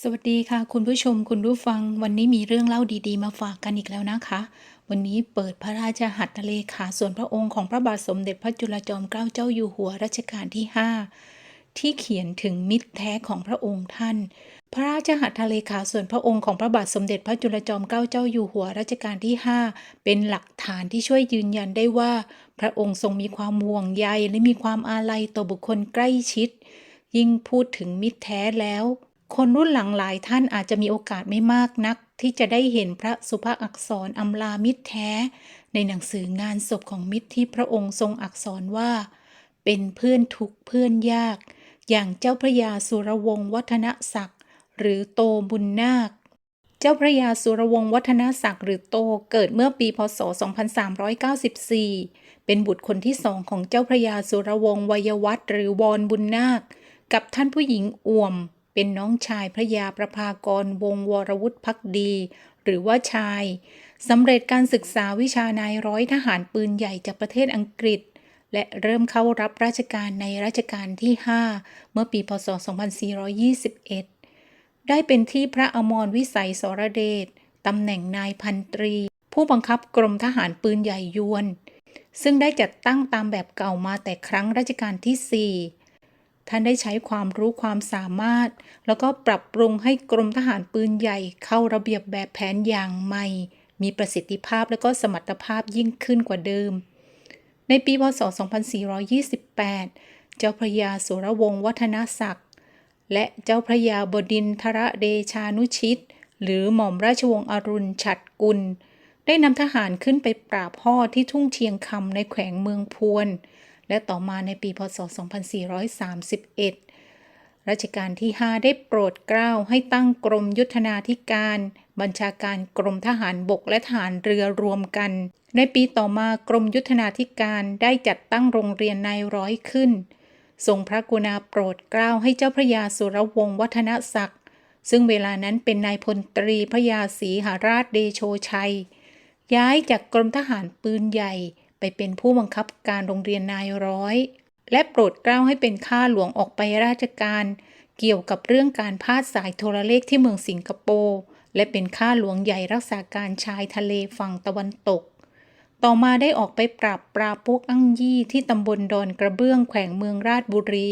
สวัสดีค่ะ คุณผู้ชมคุณผู้ฟัง วันนี้มีเรื่องเล่าดีๆ มาฝากกันอีกแล้วนะคะ วันนี้เปิดพระราชหัตถเลขาส่วนพระองค์ของพระบาทสมเด็จพระจุลจอมเกล้าเจ้าอยู่หัวรัชกาลที่ 5 ที่เขียนถึงมิตรแท้ของพระองค์ท่าน พระราชหัตถเลขาส่วนพระองค์ของพระบาทสมเด็จพระจุลจอมเกล้าเจ้าอยู่หัวรัชกาลที่ 5 เป็นหลักฐานที่ช่วยยืนยันได้ว่า พระองค์ทรงมีความห่วงใยและมีความอาลัยต่อบุคคลใกล้ชิด ยิ่งพูดถึงมิตรแท้แล้ว คนรุ่นหลังหลายท่านอาจจะมีโอกาสไม่มากนัก ที่จะได้เห็นพระสุภาอักษรอำลามิตรแท้ ในหนังสืองานศพของมิตรที่พระองค์ทรงอักษรว่า เป็นเพื่อนทุกเพื่อนยาก อย่างเจ้าพระยาสุรวงศ์วัฒนศักดิ์หรือโตบุญนาค เจ้าพระยาสุรวงศ์วัฒนศักดิ์หรือโตเกิดเมื่อปีพศ 2394 เป็นบุตรคนที่สองของเจ้าพระยาสุรวงศ์วัยวัฒน์หรือวรบุญนาค กับท่านผู้หญิงอ่วม เป็นน้องชายพระยาประภากรวงวรวุฒิพักดี หรือว่าชายสำเร็จการศึกษาวิชานายร้อยทหารปืนใหญ่จากประเทศอังกฤษ และเริ่มเข้ารับราชการในรัชกาลที่ 5 เมื่อปีพศ 2421 ได้เป็นที่พระอมรวิสัยสรเดชตำแหน่งนายพันตรี ผู้บังคับกรมทหารปืนใหญ่ยวน ซึ่งได้จัดตั้งตามแบบเก่ามาแต่ครั้งรัชกาลที่ 4 ท่านได้ใช้ความรู้ความสามารถ แล้วก็ปรับปรุงให้กรมทหารปืนใหญ่เข้าระเบียบแบบแผนอย่างใหม่ มีประสิทธิภาพและก็สมรรถภาพยิ่งขึ้นกว่าเดิม ในปีพศ 2428 เจ้าพระยาสุรวงศ์วัฒนศักดิ์ และเจ้าพระยาบดินทรเดชานุชิต หรือหม่อมราชวงศ์อรุณฉัตรกุล ได้นำทหารขึ้นไปปราบพ่อที่ทุ่งเชียงคำในแขวงเมืองพวน และต่อมาในปีพศ 2431 รัชกาลที่ 5 ได้โปรดเกล้าให้ตั้งกรมยุทธนาธิการ บัญชาการกรมทหารบกและทหารเรือรวมกัน ในปีต่อมากรมยุทธนาธิการได้จัดตั้งโรงเรียนนายร้อยขึ้น ทรงพระกุณาโปรดเกล้าให้เจ้าพระยาสุรวงศ์วัฒนศักดิ์ซึ่งเวลานั้นเป็นนายพลตรีพระยาศรีหาราชเดโชชัย ย้ายจากกรมทหารปืนใหญ่ ไปเป็นผู้บังคับการโรงเรียนนายร้อย และโปรดเกล้าให้เป็นข้าหลวงออกไปราชการ เกี่ยวกับเรื่องการพาดสายโทรเลขที่เมืองสิงคโปร์และเป็นข้าหลวงใหญ่รักษาการชายทะเลฝั่งตะวันตก ต่อมาได้ออกไปปราบปราพวกอั้งยี่ที่ตำบลดอนกระเบื้องแขวงเมืองราชบุรี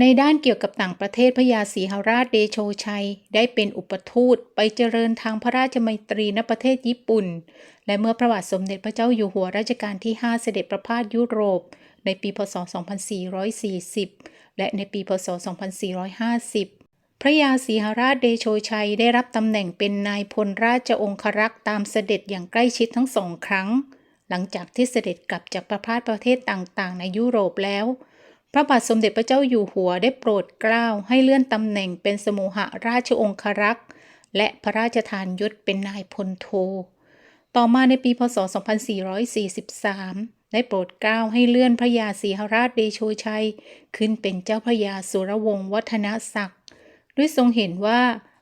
ในด้านเกี่ยวกับต่างประเทศพระยาศรีหราชเดโชชัย ได้เป็นอุปทูตไปเจริญทางพระราชมัยตรีณประเทศญี่ปุ่น และเมื่อพระบาทสมเด็จพระเจ้าอยู่หัวรัชกาลที่ 5 เสด็จประพาสยุโรป ในปีพศ 2440 และในปีพศ 2450 พระยาศรีหราชเดโชชัยได้รับตำแหน่งเป็นนายพลราชองครักษ์ตามเสด็จอย่างใกล้ชิดทั้งสองครั้ง หลังจากที่เสด็จกลับจากประพาสประเทศต่างๆ ในยุโรปแล้ว พระบาทสมเด็จพระเจ้าอยู่หัวได้โปรดเกล้าให้เลื่อนตำแหน่งเป็นสมุหราชองครักษ์ และพระราชทานยศเป็นนายพลโท ต่อมาในปีพศ 2443 ได้โปรดเกล้าให้เลื่อนพระยาศรีหราชเดโชชัย ขึ้นเป็นเจ้าพระยาสุรวงศ์วัฒนศักดิ์ ด้วยทรงเห็นว่า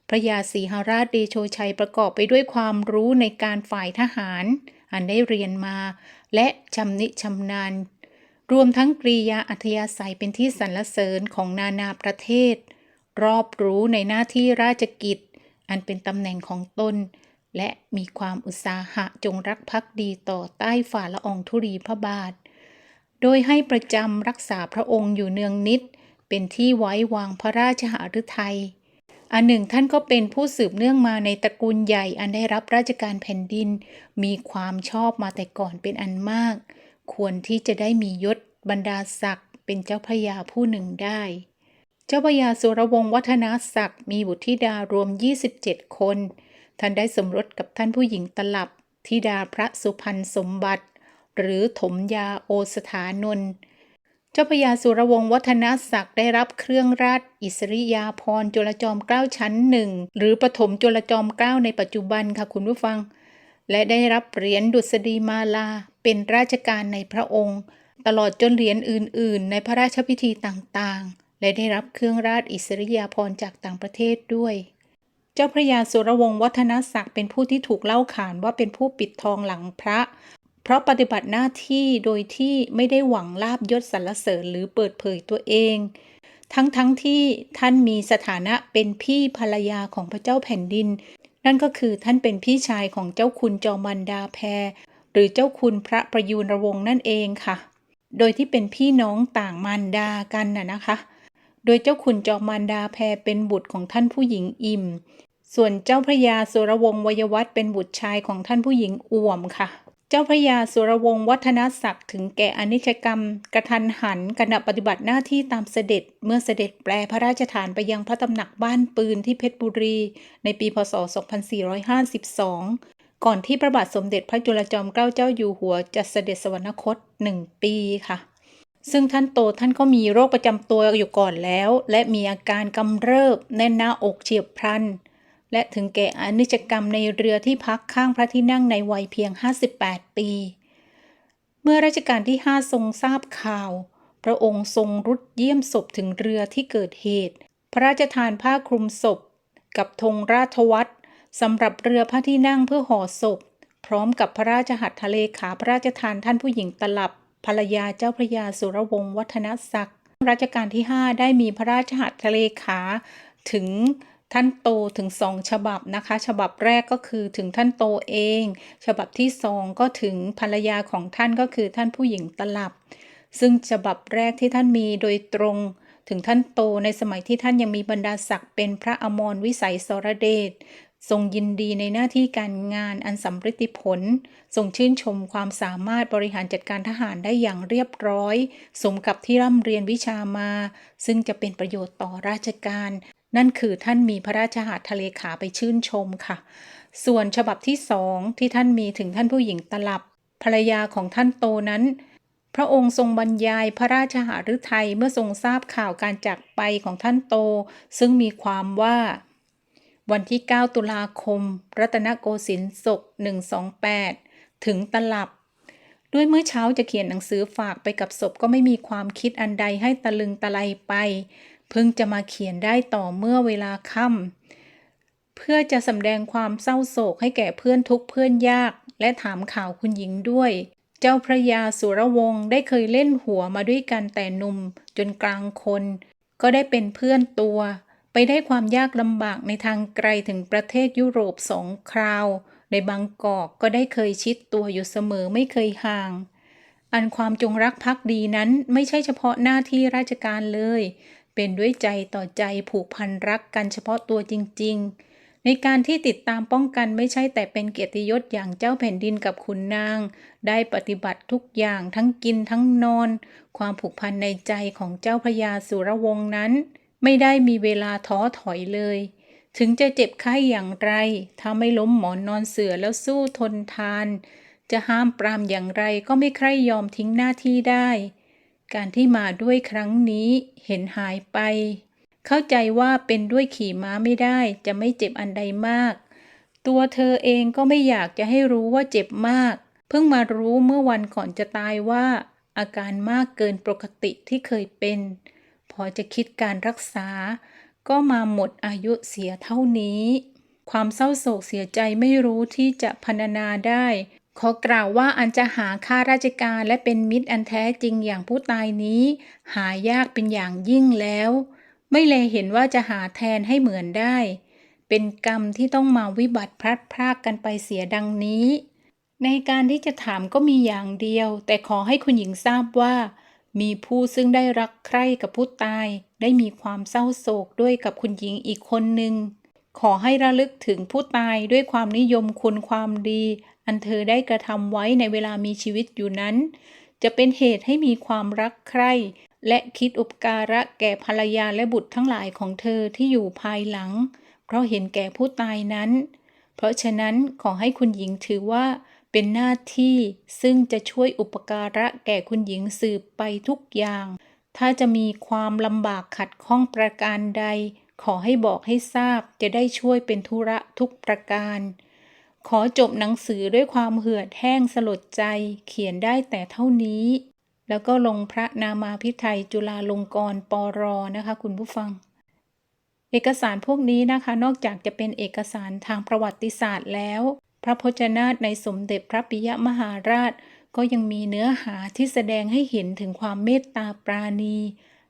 พระยาศรีหราชเดโชชัยประกอบไปด้วยความรู้ในการฝ่ายทหาร อันได้เรียนมา และชำนิชำนาญ รวมทั้งกริยาอัธยาศัยเป็นที่สรรเสริญของนานาประเทศ รอบรู้ในหน้าที่ราชกิจ อันเป็นตำแหน่งของตน และมีความอุตสาหะจงรักภักดีต่อใต้ฝ่าละอองธุรีพระบาท โดยให้ประจำรักษาพระองค์อยู่เนืองนิด เป็นที่ไว้วางพระราชหฤทัยอันหนึ่งท่านก็เป็นผู้สืบเนื่องมาในตระกูลใหญ่อันได้รับราชการแผ่นดิน มีความชอบมาแต่ก่อนเป็นอันมาก ควรที่จะได้มียศบรรดาศักดิ์เป็นเจ้าพระยาผู้หนึ่งได้ เจ้าพระยาสุรวงศ์วัฒนศักดิ์มีบุตรธิดารวม 27 คน ท่านได้สมรสกับท่านผู้หญิงตลับธิดาพระสุพรรณสมบัติ หรือถมยาโอสถานนท์เจ้าพระยาสุรวงศ์วัฒนศักดิ์ได้รับเครื่องราชอิสริยาภรณ์จุลจอมเกล้าชั้นหนึ่งหรือปฐมจุลจอมเกล้าในปัจจุบันค่ะคุณผู้ฟัง และได้รับเหรียญดุษฎีมาลาเป็นราชการในพระองค์ ตลอดจนเหรียญอื่น ๆ ในพระราชพิธีต่างๆ และได้รับเครื่องราชอิสริยาภรณ์จากต่างประเทศด้วย เจ้าพระยาสุรวงศ์วัฒนศักดิ์เป็นผู้ที่ถูกเล่าขานว่าเป็นผู้ปิดทองหลังพระ เพราะปฏิบัติหน้าที่โดยที่ไม่ได้หวังลาบยศสรรเสริญหรือเปิดเผยตัวเอง ทั้งทั้งที่ท่านมีสถานะเป็นพี่ภรรยาของพระเจ้าแผ่นดิน นั่นก็คือท่านเป็นพี่ชายของเจ้าคุณจอมันดาแพร หรือเจ้าคุณพระประยูนวงศ์นั่นเองค่ะ โดยที่เป็นพี่น้องต่างมารดากันน่ะนะคะ โดยเจ้าคุณจอมันดาแพรเป็นบุตรของท่านผู้หญิงอิ่ม ส่วนเจ้าพระยาสุรวงศ์วยวัฒน์เป็นบุตรชายของท่านผู้หญิงอ่วมค่ะ เจ้าพระยาสุรวงศ์วัฒนศักดิ์ถึงแก่อนิจกรรม กระทันหันขณะปฏิบัติหน้าที่ตามเสด็จ เมื่อเสด็จแปลพระราชฐานไปยังพระตำหนักบ้านปืนที่เพชรบุรี ในปีพศ 2452 ก่อนที่พระบาทสมเด็จพระจุลจอมเกล้าเจ้าอยู่หัวจะเสด็จสวรรคตหนึ่งปีค่ะ ซึ่งท่านโตท่านก็มีโรคประจำตัวอยู่ก่อนแล้ว และมีอาการกำเริบแน่นหน้าอกเฉียบพลัน และถึงแก่อนิจกรรมในเรือที่พักข้างพระที่นั่งในวัยเพียง 58 ปี เมื่อรัชกาลที่ 5 ทรงทราบข่าว พระองค์ทรงรุดเยี่ยมศพถึงเรือที่เกิดเหตุ พระราชทานผ้าคลุมศพ กับธงราชวัตรสำหรับเรือพระที่นั่งเพื่อห่อศพ พร้อมกับพระราชหัตถเลขาพระราชทานท่านผู้หญิงตลับภรรยาเจ้าพระยาสุรวงศ์วัฒนศักดิ์รัชกาลที่ 5 ได้มีพระราชหัตถเลขาถึง ท่านโตถึงสองฉบับนะคะ ฉบับแรกก็คือถึงท่านโตเอง ฉบับที่สองก็ถึงภรรยาของท่านก็คือท่านผู้หญิงตลับ ซึ่งฉบับแรกที่ท่านมีโดยตรงถึงท่านโตในสมัยที่ท่านยังมีบรรดาศักดิ์เป็นพระอมรวิสัยสรเดชทรงยินดีในหน้าที่การงานอันสำฤทธิผล ทรงชื่นชมความสามารถบริหารจัดการทหารได้อย่างเรียบร้อย สมกับที่ร่ำเรียนวิชามา ซึ่งจะเป็นประโยชน์ต่อราชการ นั่นคือท่านมีพระราชหัตถเลขาไปชื่นชมค่ะ ส่วนฉบับที่สองที่ท่านมีถึงท่านผู้หญิงตลับ ภรรยาของท่านโตนั้น พระองค์ทรงบรรยายพระราชหฤทัยเมื่อทรงทราบข่าวการจากไปของท่านโต ซึ่งมีความว่าวันที่ 9 ตุลาคม รัตนโกสินทร์ศก128 ถึงตลับ ด้วยเมื่อเช้าจะเขียนหนังสือฝากไปกับศพก็ไม่มีความคิดอันใดให้ตะลึงตะไลไป เพิ่งจะมาเขียนได้ต่อเมื่อเวลาค่ำเพื่อจะสำแดงความเศร้าโศกให้แก่เพื่อนทุกเพื่อนยาก และถามข่าวคุณหญิงด้วย เจ้าพระยาสุรวงศ์ได้เคยเล่นหัวมาด้วยกันแต่หนุ่มจนกลางคน ก็ได้เป็นเพื่อนตัว ไปได้ความยากลำบากในทางไกลถึงประเทศยุโรปสองคราว ในบางกอกก็ได้เคยชิดตัวอยู่เสมอไม่เคยห่างอันความจงรักภักดีนั้นไม่ใช่เฉพาะหน้าที่ราชการเลย เป็นด้วยใจต่อใจผูกพันรักกันเฉพาะตัวจริง ๆ ในการที่ติดตามป้องกันไม่ใช่แต่เป็นเกียรติยศอย่างเจ้าแผ่นดินกับขุนนาง ได้ปฏิบัติทุกอย่างทั้งกินทั้งนอน ความผูกพันในใจของเจ้าพระยาสุรวงศ์นั้น ไม่ได้มีเวลาท้อถอยเลย ถึงจะเจ็บไข้อย่างไร ถ้าไม่ล้มหมอนนอนเสือแล้วสู้ทนทาน จะห้ามปรามอย่างไรก็ไม่ใคร่ยอมทิ้งหน้าที่ได้ การที่มาด้วยครั้งนี้เห็นหายไป เข้าใจว่าเป็นด้วยขี่ม้าไม่ได้จะไม่เจ็บอันใดมาก ตัวเธอเองก็ไม่อยากจะให้รู้ว่าเจ็บมาก เพิ่งมารู้เมื่อวันก่อนจะตายว่า อาการมากเกินปกติที่เคยเป็น พอจะคิดการรักษา ก็มาหมดอายุเสียเท่านี้ ความเศร้าโศกเสียใจไม่รู้ที่จะพรรณนาได้ ขอกล่าวว่าอันจะหาข้าราชการและเป็นมิตรอันแท้จริงอย่างผู้ตายนี้ หายากเป็นอย่างยิ่งแล้ว ไม่เลยเห็นว่าจะหาแทนให้เหมือนได้ เป็นกรรมที่ต้องมาวิบัติพลัดพรากกันไปเสียดังนี้ ในการที่จะถามก็มีอย่างเดียว แต่ขอให้คุณหญิงทราบว่า มีผู้ซึ่งได้รักใคร่กับผู้ตาย ได้มีความเศร้าโศกด้วยกับคุณหญิงอีกคนหนึ่งขอให้ระลึกถึงผู้ตายด้วยความนิยมคุณความดี อันเธอได้กระทำไว้ในเวลามีชีวิตอยู่นั้น จะเป็นเหตุให้มีความรักใคร่ และคิดอุปการะแก่ภรรยาและบุตรทั้งหลายของเธอที่อยู่ภายหลัง เพราะเห็นแก่ผู้ตายนั้น เพราะฉะนั้นขอให้คุณหญิงถือว่าเป็นหน้าที่ซึ่งจะช่วยอุปการะแก่คุณหญิงสืบไปทุกอย่าง ถ้าจะมีความลำบากขัดข้องประการใด ขอให้บอกให้ทราบจะได้ช่วยเป็นธุระทุกประการ ขอจบหนังสือด้วยความเหือดแห้งสลดใจเขียนได้แต่เท่านี้ แล้วก็ลงพระนามาพิไทยจุฬาลงกรณ์ปรนะคะ คุณผู้ฟัง เอกสารพวกนี้นะคะ นอกจากจะเป็นเอกสารทางประวัติศาสตร์แล้ว พระพจนาตในสมเด็จพระปิยมหาราช ก็ยังมีเนื้อหาที่แสดงให้เห็นถึงความเมตตาปราณี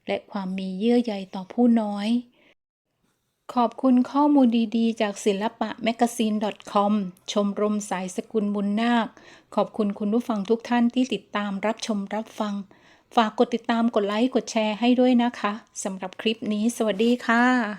และความมีเยื่อใยต่อผู้น้อย ขอบคุณข้อมูลดีๆ จากศิลปะแมกซีน .com ชมรมสายสกุลบุญนาค ขอบคุณคุณผู้ฟังทุกท่านที่ติดตามรับชมรับฟัง ฝากกดติดตามกดไลค์ กดแชร์ให้ด้วยนะคะสำหรับคลิปนี้ สวัสดีค่ะ